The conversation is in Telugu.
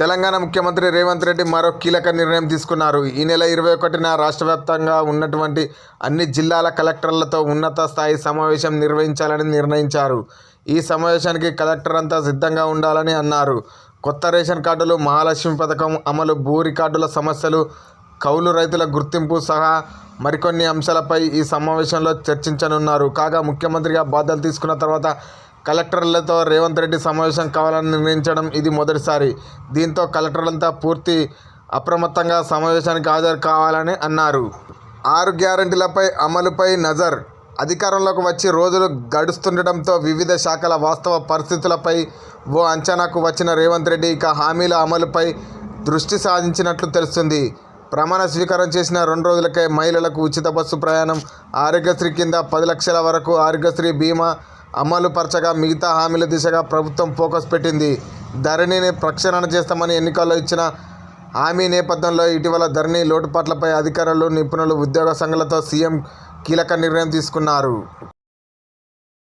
తెలంగాణ ముఖ్యమంత్రి రేవంత్ రెడ్డి మరో కీలక నిర్ణయం తీసుకున్నారు. ఈ నెల ఇరవై ఒకటిన రాష్ట్ర వ్యాప్తంగా ఉన్నటువంటి అన్ని జిల్లాల కలెక్టర్లతో ఉన్నత స్థాయి సమావేశం నిర్వహించాలని నిర్ణయించారు. ఈ సమావేశానికి కలెక్టర్ అంతా సిద్ధంగా ఉండాలని అన్నారు. కొత్త రేషన్ కార్డులు మహాలక్ష్మి పథకం అమలు భూ రికార్డుల సమస్యలు కౌలు రైతుల గుర్తింపు సహా మరికొన్ని అంశాలపై ఈ సమావేశంలో చర్చించనున్నారు. కాగా ముఖ్యమంత్రిగా బాధ్యతలు తీసుకున్న తర్వాత కలెక్టర్లతో రేవంత్ రెడ్డి సమావేశం కావాలని నిర్ణయించడం ఇది మొదటిసారి. దీంతో కలెక్టర్లంతా పూర్తి అప్రమత్తంగా సమావేశానికి హాజరు కావాలని అన్నారు. ఆరు గ్యారంటీలపై అమలుపై నజర్. అధికారంలోకి వచ్చి రోజులు గడుస్తుండటంతో వివిధ శాఖల వాస్తవ పరిస్థితులపై ఓ అంచనాకు వచ్చిన రేవంత్ రెడ్డి ఇక హామీల అమలుపై దృష్టి సాధించినట్లు తెలుస్తుంది. ప్రమాణ స్వీకారం చేసిన రెండు రోజులకే మహిళలకు ఉచిత బస్సు ప్రయాణం ఆరోగ్యశ్రీ కింద పది లక్షల వరకు ఆరోగ్యశ్రీ బీమా అమలు పరచగా మిగతా హామీల దిశగా ప్రభుత్వం ఫోకస్ పెట్టింది. ధరణిని ప్రక్షాళన చేస్తామని ఎన్నికల్లో ఇచ్చిన హామీ నేపథ్యంలో ఇటీవల ధరణి లోటుపాట్లపై అధికారులు నిపుణులు ఉద్యోగ సంఘాలతో సీఎం కీలక నిర్ణయం తీసుకున్నారు.